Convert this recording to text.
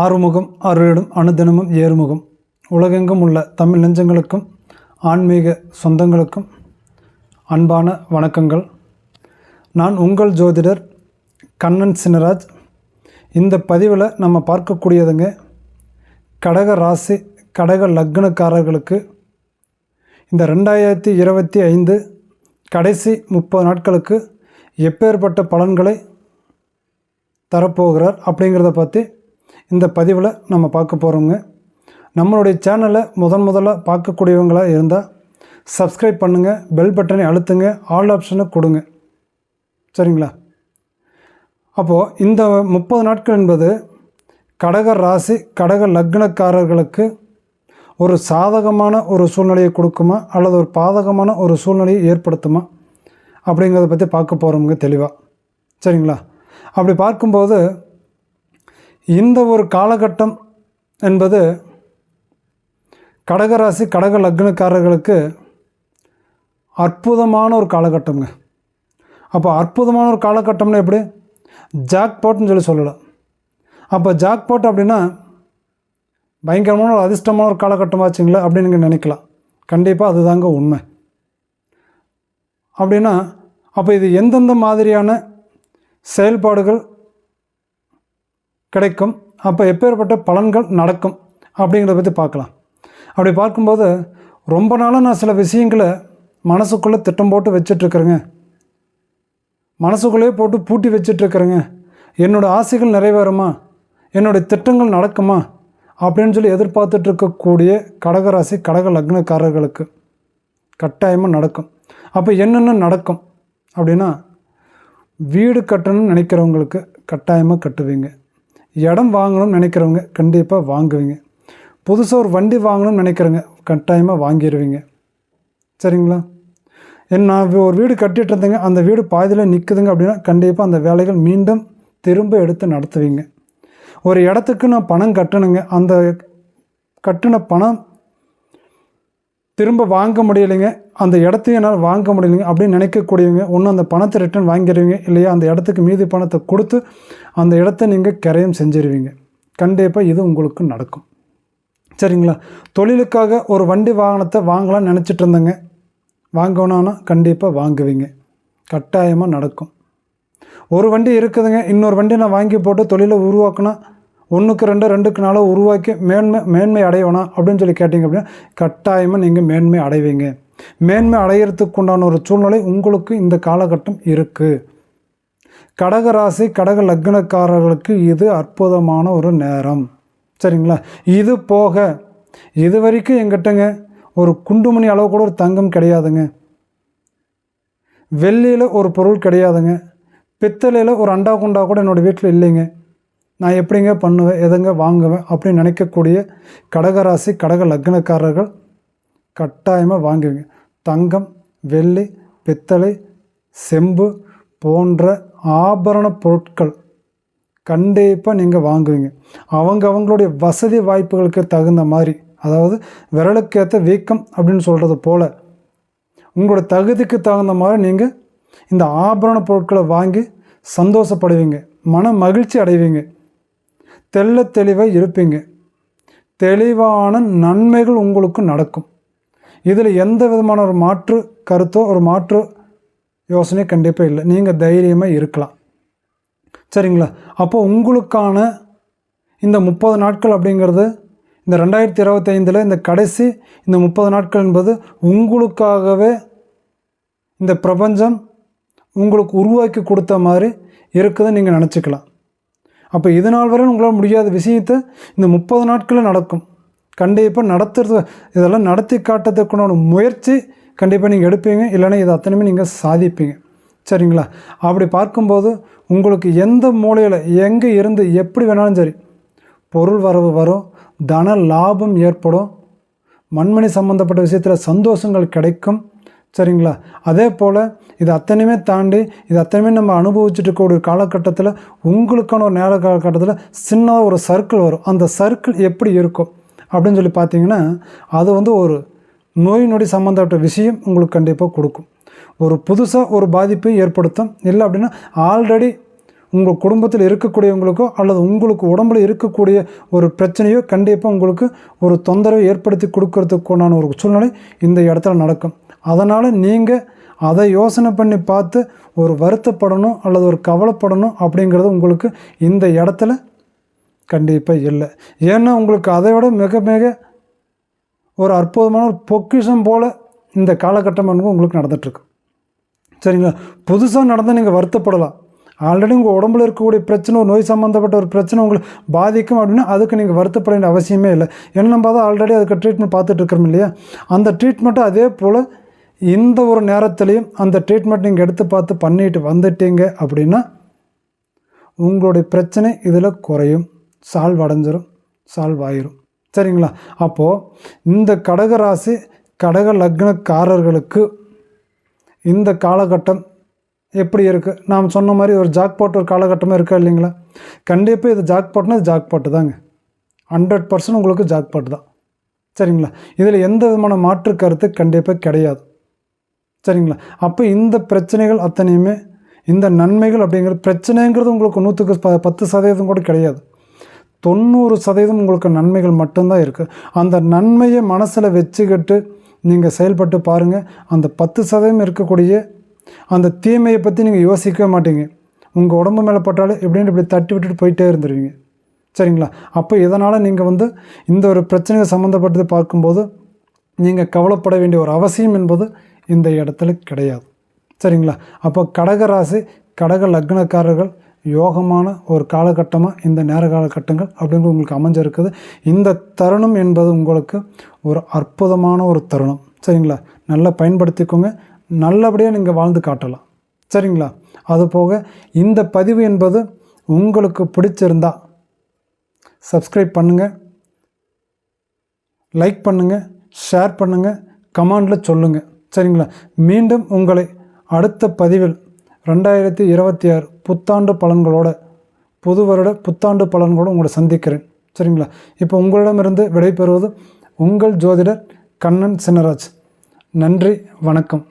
ஆறுமுகம் அருளிடும் அனுதினமும் ஏறுமுகம். உலகெங்கும் உள்ள தமிழ் நெஞ்சங்களுக்கும் ஆன்மீக சொந்தங்களுக்கும் அன்பான வணக்கங்கள். நான் உங்கள் ஜோதிடர் கண்ணன் சினராஜ் இந்த பதிவில் நம்ம பார்க்கக்கூடியதுங்க கடக ராசி கடக லக்னக்காரர்களுக்கு இந்த ரெண்டாயிரத்தி இருபத்தி ஐந்து கடைசி முப்பது நாட்களுக்கு எப்பேற்பட்ட பலன்களை தரப்போகிறார் அப்படிங்கிறத பற்றி இந்த பதிவில் நம்ம பார்க்க போகிறோங்க நம்மளுடைய சேனலை முதன் முதலாக பார்க்கக்கூடியவங்களாக இருந்தால் சப்ஸ்கிரைப் பண்ணுங்கள் பெல் பட்டனை அழுத்துங்க ஆல் ஆப்ஷனை கொடுங்க. சரிங்களா? அப்போது இந்த முப்பது நாட்கள் என்பது கடக ராசி கடக லக்னக்காரர்களுக்கு ஒரு சாதகமான ஒரு சூழ்நிலையை கொடுக்குமா அல்லது ஒரு பாதகமான ஒரு சூழ்நிலையை ஏற்படுத்துமா அப்படிங்கிறத பற்றி பார்க்க போகிறோமுங்க தெளிவாக சரிங்களா? அப்படி பார்க்கும்போது இந்த ஒரு காலகட்டம் என்பது கடகராசி கடக லக்னக்காரர்களுக்கு அற்புதமான ஒரு காலகட்டம்ங்க. அப்போ அற்புதமான ஒரு காலகட்டம்னா எப்படி? ஜாக்பாட்னு சொல்லி சொல்லலாம். அப்போ ஜாக்பாட் அப்படின்னா பயங்கரமான ஒரு அதிர்ஷ்டமான ஒரு காலகட்டமாச்சுங்களா அப்படின்னு நீங்கள் நினைக்கலாம். கண்டிப்பாக அதுதாங்க உண்மை. அப்படின்னா அப்போ இது எந்தெந்த மாதிரியான செயல்பாடுகள் கிடைக்கும். அப்போ எப்பேற்பட்ட பலன்கள் நடக்கும் அப்படிங்கிறத பற்றி பார்க்கலாம். அப்படி பார்க்கும்போது ரொம்ப நாளாக நான் சில விஷயங்களை மனசுக்குள்ளே திட்டம் போட்டு வச்சிட்ருக்குறேங்க. மனசுக்குள்ளேயே போட்டு பூட்டி வச்சிட்ருக்குறேங்க. என்னோடய ஆசைகள் நிறைவேறுமா? என்னுடைய திட்டங்கள் நடக்குமா? அப்படின்னு சொல்லி எதிர்பார்த்துட்டு இருக்கக்கூடிய கடகராசி கடக லக்னக்காரர்களுக்கு கட்டாயமாக நடக்கும். அப்போ என்னென்ன நடக்கும் அப்படின்னா வீடு கட்டணும்னு நினைக்கிறவங்களுக்கு கட்டாயமாக கட்டுவீங்க. இடம் வாங்கணும்னு நினைக்கிறவங்க கண்டிப்பாக வாங்குவீங்க. புதுசாக ஒரு வண்டி வாங்கணும்னு நினைக்கிறவங்க கட்டாயமாக வாங்கிடுவீங்க சரிங்களா? என் நான் ஒரு வீடு கட்டிகிட்டு இருந்தேங்க அந்த வீடு பாதியில் நிற்குதுங்க அப்படின்னா கண்டிப்பாக அந்த வேலைகள் மீண்டும் திரும்ப எடுத்து நடத்துவீங்க. ஒரு இடத்துக்கு நான் பணம் கட்டணுங்க அந்த கட்டின பணம் திரும்ப வாங்க முடியலைங்க. அந்த இடத்தையும் என்னால் வாங்க முடியலைங்க. அப்படின்னு நினைக்கக்கூடியவங்க ஒன்று அந்த பணத்தை ரிட்டர்ன் வாங்கிடுவீங்க இல்லையா? அந்த இடத்துக்கு மீதி பணத்தை கொடுத்து அந்த இடத்த நீங்கள் கிரயம் செஞ்சிருவீங்க. கண்டிப்பாக இது உங்களுக்கு நடக்கும். சரிங்களா? தொழிலுக்காக ஒரு வண்டி வாகனத்தை வாங்கலாம்னு நினச்சிட்டு இருந்தேங்க. வாங்கணும்னா கண்டிப்பாக வாங்குவீங்க. கட்டாயமாக நடக்கும். ஒரு வண்டி இருக்குதுங்க. இன்னொரு வண்டி நான் வாங்கி போட்டு தொழிலை உருவாக்கினா ஒன்றுக்கு ரெண்டு ரெண்டுக்கு நாளோ உருவாக்கி மேன்மை மேன்மை அடையணும் அப்படின்னு சொல்லி கேட்டிங்க அப்படின்னா கட்டாயமாக நீங்கள் மேன்மை அடைவீங்க. மேன்மை அடையிறதுக்கு உண்டான ஒரு சூழ்நிலை உங்களுக்கு இந்த காலகட்டம் இருக்குது கடகராசி கடக லக்னக்காரர்களுக்கு இது அற்புதமான ஒரு நேரம். சரிங்களா? இது போக இது வரைக்கும் எங்கிட்டங்க ஒரு குண்டுமணி அளவு கூட ஒரு தங்கம் கிடையாதுங்க. வெள்ளியில் ஒரு பொருள் கிடையாதுங்க. பித்தளையில் ஒரு அண்டா குண்டா கூட என்னோடய வீட்டில் இல்லைங்க. நான் எப்படிங்க பண்ணுவேன் எதுங்க வாங்குவேன் அப்படின்னு நினைக்கக்கூடிய கடகராசி கடக லக்னக்காரர்கள் கட்டாயமாக வாங்குவீங்க. தங்கம் வெள்ளி பித்தளை செம்பு போன்ற ஆபரண பொருட்கள் கண்டிப்பாக நீங்கள் வாங்குவீங்க. அவங்க அவங்களுடைய வசதி வாய்ப்புகளுக்கு தகுந்த மாதிரி அதாவது விரலுக்கேற்ற வீக்கம் அப்படின்னு சொல்கிறது போல் உங்களோட தகுதிக்கு தகுந்த மாதிரி நீங்கள் இந்த ஆபரண பொருட்களை வாங்கி சந்தோஷப்படுவீங்க மன மகிழ்ச்சி அடைவீங்க. தெள்ள தெளிவாக இருப்பீங்க. தெளிவான நன்மைகள் உங்களுக்கு நடக்கும். இதில் எந்த விதமான ஒரு மாற்று கருத்தோ ஒரு மாற்று யோசனை கண்டிப்பாக இல்லை. நீங்கள் தைரியமாக இருக்கலாம். சரிங்களா? அப்போ உங்களுக்கான இந்த முப்பது நாட்கள் அப்படிங்கிறது இந்த ரெண்டாயிரத்தி இருபத்தைந்தில் இந்த கடைசி இந்த முப்பது நாட்கள் என்பது உங்களுக்காகவே இந்த பிரபஞ்சம் உங்களுக்கு உருவாக்கி கொடுத்த மாதிரி இருக்குதுன்னு நீங்கள் நினச்சிக்கலாம். அப்போ இது நாள் வரை உங்களால் முடியாத விஷயத்தை இந்த முப்பது நாட்களில் நடக்கும். கண்டிப்பாக நடத்துறது இதெல்லாம் நடத்தி காட்டுறதுக்குன்னு முயற்சி கண்டிப்பாக நீங்கள் எடுப்பீங்க. இல்லைன்னா இது அத்தனையுமே நீங்கள் சாதிப்பீங்க. சரிங்களா? அப்படி பார்க்கும்போது உங்களுக்கு எந்த மூலையில் எங்கே இருந்து எப்படி வேணாலும் சரி பொருள் வரவு வரும் தன லாபம் ஏற்படும் மண்மணி சம்மந்தப்பட்ட விஷயத்தில் சந்தோஷங்கள் கிடைக்கும் சரிங்களா? அதே போல் இது அத்தனையுமே தாண்டி இது அத்தனையுமே நம்ம அனுபவிச்சுட்டு இருக்கக்கூடிய காலகட்டத்தில் உங்களுக்கான ஒரு நேர காலகட்டத்தில் சின்னதாக ஒரு சர்க்கிள் வரும். அந்த சர்க்கிள் எப்படி இருக்கும்? அப்படின்னு சொல்லி பார்த்தீங்கன்னா அது வந்து ஒரு நோய் நொடி சம்மந்தப்பட்ட விஷயம் உங்களுக்கு கண்டிப்பாக கொடுக்கும். ஒரு புதுசாக ஒரு பாதிப்பை ஏற்படுத்தும். இல்லை அப்படின்னா ஆல்ரெடி உங்கள் குடும்பத்தில் இருக்கக்கூடியவங்களுக்கோ அல்லது உங்களுக்கு உடம்புல இருக்கக்கூடிய ஒரு பிரச்சனையோ கண்டிப்பாக உங்களுக்கு ஒரு தொந்தரவை ஏற்படுத்தி கொடுக்கறதுக்குண்டான ஒரு சூழ்நிலை இந்த இடத்துல நடக்கும். அதனால் நீங்கள் அதை யோசனை பண்ணி பார்த்து ஒரு வருத்தப்படணும் அல்லது ஒரு கவலைப்படணும் அப்படிங்கிறது உங்களுக்கு இந்த இடத்துல கண்டிப்பாக இல்லை. ஏன்னா உங்களுக்கு அதை விட மிக மிக ஒரு அற்புதமான ஒரு பொக்கிஷம் போல் இந்த காலகட்டம் என்பது உங்களுக்கு நடந்துகிட்ருக்கு சரிங்களா? புதுசாக நடந்தால் நீங்கள் வருத்தப்படலாம். ஆல்ரெடி உங்கள் உடம்புல இருக்கக்கூடிய பிரச்சனை ஒரு நோய் சம்மந்தப்பட்ட ஒரு பிரச்சனை உங்களுக்கு பாதிக்கும் அப்படின்னா அதுக்கு நீங்கள் வருத்தப்பட வேண்டிய அவசியமே இல்லை. ஏன்னா நம்ம தான் ஆல்ரெடி அதுக்கு ட்ரீட்மெண்ட் பார்த்துட்டு இருக்கிறோம் இல்லையா? அந்த ட்ரீட்மெண்ட்டை அதே போல் இந்த ஒரு நேரத்துலையும் அந்த ட்ரீட்மெண்ட் நீங்கள் எடுத்து பார்த்து பண்ணிட்டு வந்துட்டீங்க அப்படின்னா உங்களுடைய பிரச்சனை இதில் குறையும். சால்வ் அடைஞ்சிரும். சால்வ் ஆயிரும். சரிங்களா? அப்போது இந்த கடகராசி கடக லக்னக்காரர்களுக்கு இந்த காலகட்டம் எப்படி இருக்குது நாம் சொன்ன மாதிரி ஒரு ஜாக்பாட் ஒரு காலகட்டமாக இருக்கா இல்லைங்களா? கண்டிப்பாக இது ஜாக்பாட்னா இது ஜாக்பாட்டு தாங்க. ஹண்ட்ரட் பர்சன்ட் உங்களுக்கு ஜாக்பாட் தான். சரிங்களா? இதில் எந்த விதமான மாற்று கருத்து கண்டிப்பாக கிடையாது. சரிங்களா? அப்போ இந்த பிரச்சனைகள் அத்தனையுமே இந்த நன்மைகள் அப்படிங்கிற பிரச்சனைங்கிறது உங்களுக்கு நூற்றுக்கு ப பத்து சதவீதம் கூட கிடையாது. தொண்ணூறு சதவீதம் உங்களுக்கு நன்மைகள் மட்டும்தான் இருக்குது அந்த நன்மையை மனசில் வச்சுக்கிட்டு நீங்கள் செயல்பட்டு பாருங்கள் அந்த பத்து சதவீதம் இருக்கக்கூடிய அந்த தீமையை பற்றி நீங்கள் யோசிக்கவே மாட்டீங்க. உங்கள் உடம்பு மேலே பட்டாலும் எப்படின்னு இப்படி தட்டி விட்டுட்டு போயிட்டே இருந்துருவீங்க. சரிங்களா? அப்போ இதனால் நீங்கள் வந்து இந்த ஒரு பிரச்சனையை சம்மந்தப்பட்டது பார்க்கும்போது நீங்கள் கவலைப்பட வேண்டிய ஒரு அவசியம் என்பது இந்த இடத்துல கிடையாது. சரிங்களா? அப்போ கடகராசி கடக லக்னக்காரர்கள் யோகமான ஒரு காலகட்டமாக இந்த நேர காலகட்டங்கள் அப்படிங்கிறது உங்களுக்கு அமைஞ்சிருக்குது. இந்த தருணம் என்பது உங்களுக்கு ஒரு அற்புதமான ஒரு தருணம். சரிங்களா? நல்லா பயன்படுத்திக்கோங்க. நல்லபடியாக நீங்கள் வாழ்ந்து காட்டலாம். சரிங்களா? அதுபோக இந்த பதிவு என்பது உங்களுக்கு பிடிச்சிருந்தா சப்ஸ்கிரைப் பண்ணுங்கள் லைக் பண்ணுங்கள் ஷேர் பண்ணுங்கள் கமெண்டில் சொல்லுங்கள் சரிங்களா? மீண்டும் உங்களை அடுத்த பதிவில் ரெண்டாயிரத்தி இருபத்தி ஆறு புத்தாண்டு பலன்களோட புது வருட புத்தாண்டு பலன்களோடு உங்களை சந்திக்கிறேன். சரிங்களா? இப்போ உங்களிடமிருந்து விடைபெறுவது உங்கள் ஜோதிடர் கண்ணன் சின்னராஜ். நன்றி வணக்கம்.